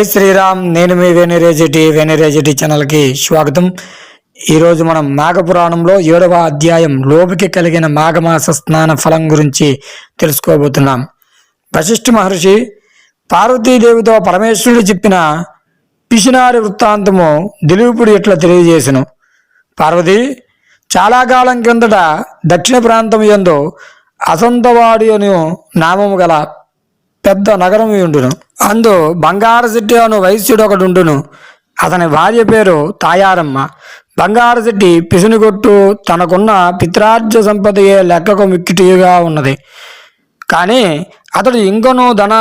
జై శ్రీరామ్ నేను మీ వేణురేజటి వేణురేజటి ఛానల్కి స్వాగతం. ఈరోజు మనం మాఘపురాణంలో ఏడవ అధ్యాయం లోపికి కలిగిన మాఘమాస స్నాన ఫలం గురించి తెలుసుకోబోతున్నాం. వశిష్ఠ మహర్షి పార్వతీదేవితో పరమేశ్వరుడు చెప్పిన పిసినారి వృత్తాంతము దిలీపుడు ఇట్లా తెలియజేసను? పార్వతి చాలా కాలం కిందట దక్షిణ ప్రాంతం ఎందు అసంతవాడు అను నామము గల పెద్ద నగరం ఉండును. అందు బంగారు శెట్టి అను వైశ్యుడు ఒకడు ఉండును. అతని భార్య పేరు తాయారమ్మ. బంగారు శెట్టి పిసునుగొట్టు తనకున్న పిత్రార్జ సంపదయే లెక్కకు మిక్కిటిగా ఉన్నది. కానీ అతడు ఇంకనూ ధన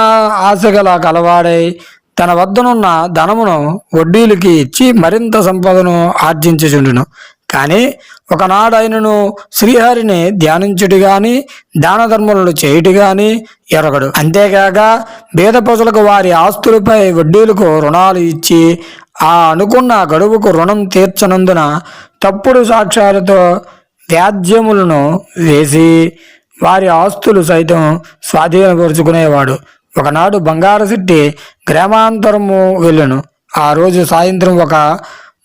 ఆశగల కలవాడై తన వద్దనున్న ధనమును వడ్డీలకి ఇచ్చి మరింత సంపదను ఆర్జించుచుండును. కానీ ఒకనాడు ఆయనను శ్రీహరిని ధ్యానించుటి గాని దాన ధర్మములను చేయుటి గాని ఎరగడు. అంతేకాక బీద ప్రజలకు వారి ఆస్తులపై వడ్డీలకు రుణాలు ఇచ్చి ఆ అనుకున్న గడువుకు రుణం తీర్చనందున తప్పుడు సాక్ష్యాలతో వ్యాజ్యములను వేసి వారి ఆస్తులు సైతం స్వాధీనపరుచుకునేవాడు. ఒకనాడు బంగారు సిట్టి గ్రామాంతరము వెళ్ళను. ఆ రోజు సాయంత్రం ఒక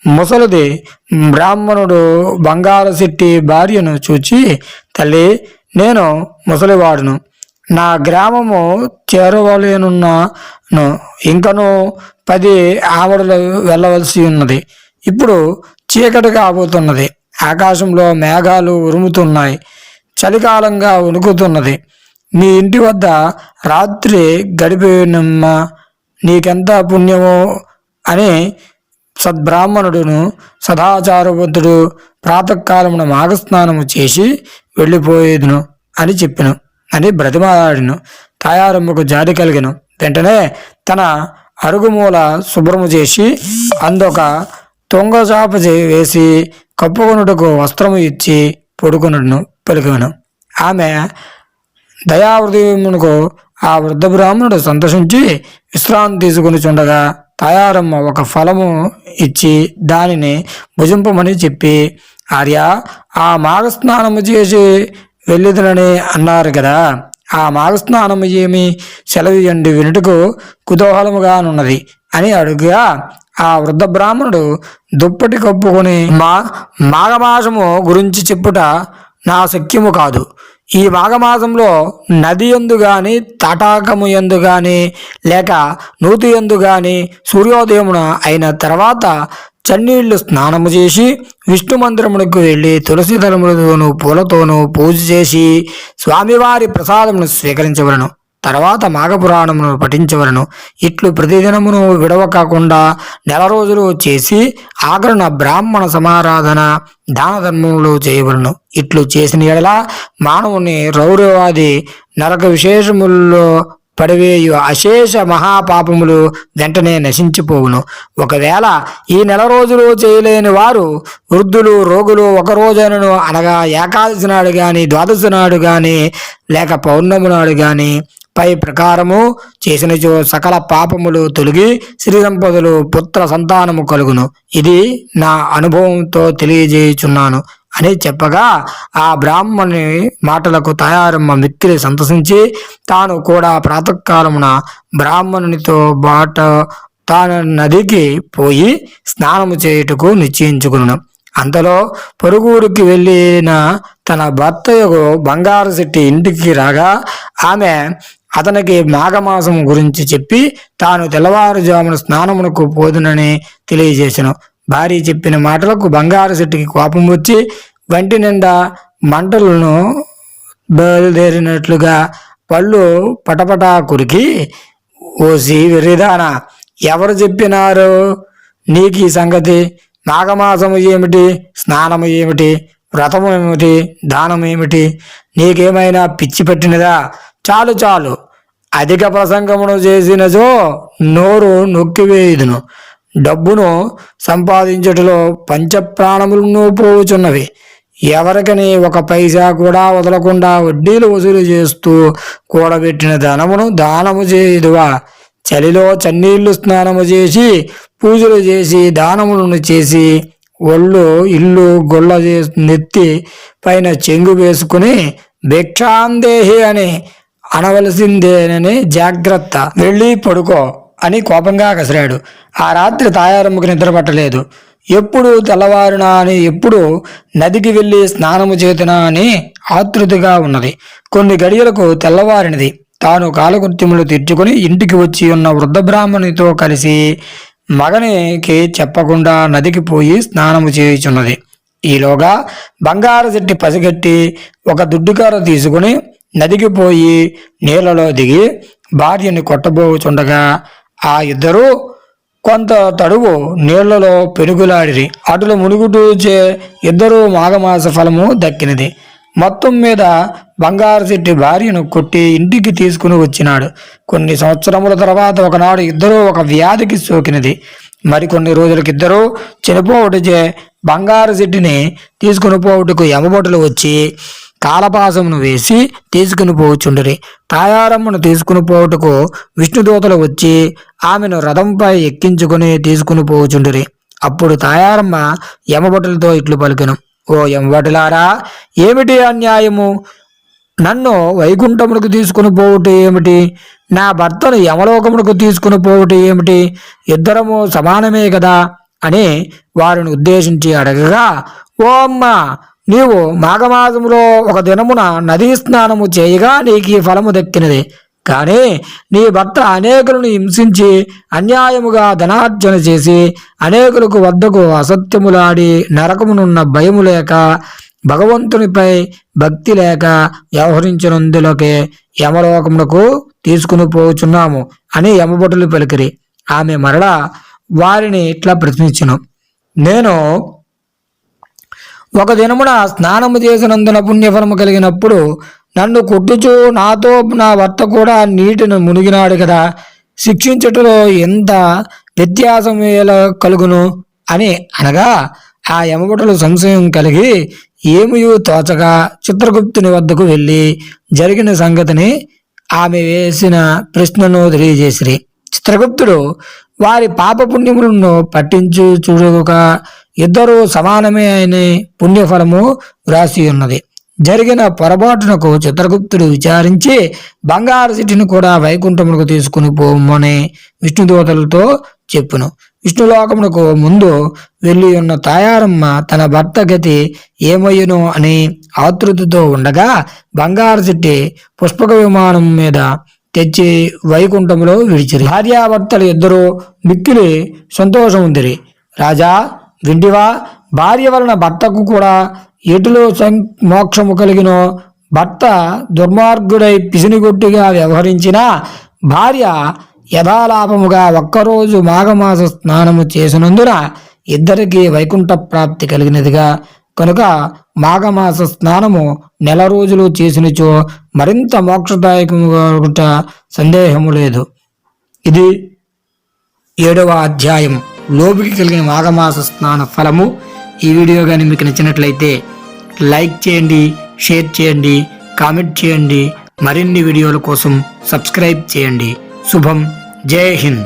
ముసలిది బ్రాహ్మణుడు బంగారశెట్టి భార్యను చూచి తల్లి నేను ముసలివాడును. నా గ్రామము చేరవలేనున్నాను. ఇంకను పది ఆవడలు వెళ్ళవలసి ఉన్నది. ఇప్పుడు చీకటి కాబోతున్నది. ఆకాశంలో మేఘాలు ఉరుముతున్నాయి. చలికాలంగా ఉణుకుతున్నది నీ ఇంటి వద్ద రాత్రి గడిపినమ్మా. నీకెంత పుణ్యమో అని సద్బ్రాహ్మణుడును సదాచారవంతుడు ప్రాతకాలమున మాఘస్నానము చేసి వెళ్ళిపోయేదును అని చెప్పిను. అని బ్రతిమాలాడిను. తాయారమ్మకు జాతి కలిగను. వెంటనే తన అరుగుమూల శుభ్రము చేసి అందొక తొంగచాప వేసి కప్పుకొనుటకు వస్త్రము ఇచ్చి పొడుకొనుటను పలికను. ఆమె దయావృదయమునకు ఆ వృద్ధ బ్రాహ్మణుడు సంతోషించి విశ్రాంతి తీసుకుని చుండగా తయారమ్మ ఒక ఫలము ఇచ్చి దానిని భుజింపమని చెప్పి ఆర్య ఆ మాఘస్నానము చేసి వెళ్ళిదనని అన్నారు కదా ఆ మాఘస్నానము ఏమి సెలవియండి వినుటకు కుతూహలముగానున్నది అని అడుగుగా ఆ వృద్ధ బ్రాహ్మణుడు దుప్పటి కప్పుకొని మా మాఘమాసము గురించి చెప్పుట నా శక్యము కాదు. ఈ మాఘమాసంలో నది ఎందు గాని తటాకము ఎందు గాని లేక నూతి ఎందు గాని సూర్యోదయమున అయిన తర్వాత చన్నీళ్ళు స్నానము చేసి విష్ణు మందిరమునకు వెళ్ళి తులసి తలములతోనూ పూలతోనూ పూజ చేసి స్వామివారి ప్రసాదమును స్వీకరించవలను. తర్వాత మాఘపురాణమును పఠించవలను. ఇట్లు ప్రతిదినమును విడవకాకుండా నెల రోజులు చేసి ఆగరణ బ్రాహ్మణ సమారాధన దాన ధర్మములు చేయవలను. ఇట్లు చేసిన ఎడల మానవుని రౌరవాది నరక విశేషముల్లో పడివేయు అశేష మహాపాపములు వెంటనే నశించిపోవును. ఒకవేళ ఈ నెల రోజులు చేయలేని వారు వృద్ధులు రోగులు ఒక రోజునను అనగా ఏకాదశి నాడు కానీ ద్వాదశి నాడు కానీ లేక పౌర్ణమి నాడు కానీ పై ప్రకారము చేసినచో సకల పాపములు తొలగి శ్రీ సంపదలు పుత్ర సంతానము కలుగును. ఇది నా అనుభవంతో తెలియజేయుచున్నాను. అని చెప్పగా ఆ బ్రాహ్మణి మాటలకు తయారమ్మ మిక్కిలి సంతసించి తాను కూడా ప్రాతకాలమున బ్రాహ్మణునితో బాట తాను నదికి పోయి స్నానము చేయుటకు నిశ్చయించుకున్నాను అంతలో పొరుగురికి వెళ్ళిన తన భర్త యొక్క బంగారు శెట్టి ఇంటికి రాగా ఆమె అతనికి మాఘమాసం గురించి చెప్పి తాను తెల్లవారుజామున స్నానమునకు పోదునని తెలియజేసెను. భార్య చెప్పిన మాటలకు బంగారు శెట్టికి కోపం వచ్చి వంటి నిండా మంటలను బయలుదేరినట్లుగా పళ్ళు పటపటా కురికి ఓసి వెర్రిదానా ఎవరు చెప్పినారు నీకు ఈ సంగతి? నాగమాసము ఏమిటి? స్నానము ఏమిటి? వ్రతము ఏమిటి? దానం ఏమిటి? నీకేమైనా పిచ్చి పట్టినదా? చాలు చాలు. అధిక ప్రసంగమును చేసినచో నోరు నొక్కివేయుదును. డబ్బును సంపాదించుటలో పంచప్రాణములను పోవుచున్నవి ఎవరికని ఒక పైసా కూడా వదలకుండా వడ్డీలు వసూలు చేస్తూ కూడబెట్టిన ధనమును దానము చేయుదువా? చలిలో చన్నీళ్ళు స్నానము చేసి పూజలు చేసి దానములను చేసి ఒళ్ళు ఇల్లు గొల్ల చేసి నెత్తి పైన చెంగు వేసుకుని భిక్షాందేహి అని అనవలసిందేనని జాగ్రత్త. వెళ్ళి పడుకో అని కోపంగా కసిరాడు. ఆ రాత్రి తాయారమ్మకు నిద్రపట్టలేదు ఎప్పుడు తెల్లవారునా అని ఎప్పుడు నదికి వెళ్ళి స్నానము చేతునా అని ఆతృతగా ఉన్నది. కొన్ని గడియలకు తెల్లవారినది. తాను కాలకృత్యములు తీర్చుకుని ఇంటికి వచ్చి ఉన్న వృద్ధ బ్రాహ్మణితో కలిసి మగనికి చెప్పకుండా నదికి పోయి స్నానము చేయుచున్నది. ఈలోగా బంగారు చెట్టి పసిగట్టి ఒక దుడ్డుకార తీసుకుని నదికి పోయి నీళ్ళలో దిగి భార్యని కొట్టబోచుండగా ఆ ఇద్దరూ కొంత తడువు నీళ్ళలో పెనుగులాడిరి. అటులు మునుగుటూ చే మాఘమాస ఫలము దక్కినది. మొత్తం మీద బంగారు చెట్టి భార్యను కొట్టి ఇంటికి తీసుకుని వచ్చినాడు. కొన్ని సంవత్సరముల తర్వాత ఒకనాడు ఇద్దరూ ఒక వ్యాధికి సోకినది. మరికొన్ని రోజులకిద్దరూ చనిపోవటచే బంగారు చెట్టుని తీసుకుని పోవుటకు ఎమబొటలు వచ్చి కాలపాసమును వేసి తీసుకుని పోవచ్చుండిరి తాయారమ్మను తీసుకుని పోవుటకు విష్ణుదూతలు వచ్చి ఆమెను రథంపై ఎక్కించుకుని తీసుకుని పోవచుండిరి అప్పుడు తాయారమ్మ యమభటులతో ఇట్లు పలికెను. ఓ యమభటులారా ఏమిటి అన్యాయము? నన్ను వైకుంఠమునకు తీసుకుని పోవుట ఏమిటి? నా భర్తను యమలోకమునకు తీసుకుని పోవుట ఏమిటి? ఇద్దరము సమానమే కదా అని వారిని ఉద్దేశించి అడగగా ఓ అమ్మ నీవు మాఘమాసములో ఒక దినమున నదీ స్నానము చేయగా నీకు ఈ ఫలము దక్కినది. కానీ నీ భర్త అనేకులను హింసించి అన్యాయముగా ధనార్జన చేసి అనేకులకు వద్దకు అసత్యములాడి నరకమునున్న భయము లేక భగవంతునిపై భక్తి లేక వ్యవహరించినందులకే యమలోకమునకు తీసుకుని పోచున్నాము అని యమభటులు పలికిరి. ఆమె మరలా వారిని ఇట్లా ప్రశ్నించను. నేను ఒక దినమున స్నానము చేసినందున పుణ్యఫలము కలిగినప్పుడు నన్ను కొట్టుచు నాతో నా భర్త కూడా నీటిని మునిగినాడు కదా శిక్షించుటలో ఎంత వ్యత్యాసం ఎలా కలుగును? అని అనగా ఆ యమగుటలు సంశయం కలిగి ఏమియు తోచగా చిత్రగుప్తుని వద్దకు వెళ్ళి జరిగిన సంగతిని ఆమె వేసిన ప్రశ్నను తెలియజేసిరి. చిత్రగుప్తుడు వారి పాపపుణ్యములను పట్టించు చూడగా ఇద్దరు సమానమే అనే పుణ్యఫలము వ్రాసి ఉన్నది. జరిగిన పొరపాటునకు చిత్రగుప్తుడు విచారించి బంగారు సిటిని కూడా వైకుంఠమునకు తీసుకుని పోమని విష్ణుదూతలతో చెప్పును. విష్ణులోకమునకు ముందు వెళ్ళి ఉన్న తాయారమ్మ తన భర్త గతి ఏమయ్యును అని ఆతృతతో ఉండగా బంగారు సిట్టి పుష్పక విమానం మీద తెచ్చి వైకుంఠములో విడిచిరి. భార్యాభర్తలు ఇద్దరు మిక్కిలి సంతోషం ఉందిరి. రాజా వింటివా? భార్య వలన భర్తకు కూడా ఎటులో సం మోక్షము కలిగినో భర్త దుర్మార్గుడై పిసినిగొట్టిగా వ్యవహరించిన భార్య యథాలాపముగా ఒక్కరోజు మాఘమాస స్నానము చేసినందున ఇద్దరికి వైకుంఠ ప్రాప్తి కలిగినదిగా. కనుక మాఘమాస స్నానము నెల రోజులు చేసినచో మరింత మోక్షదాయకముగా సందేహము లేదు. ఇది ఏడవ అధ్యాయం. లోబుకి కలిగిన మాఘమాస స్నాన ఫలము. ఈ వీడియో కానీ మీకు నచ్చినట్లయితే లైక్ చేయండి షేర్ చేయండి కామెంట్ చేయండి. మరిన్ని వీడియోల కోసం సబ్స్క్రైబ్ చేయండి. శుభం. జై హింద్.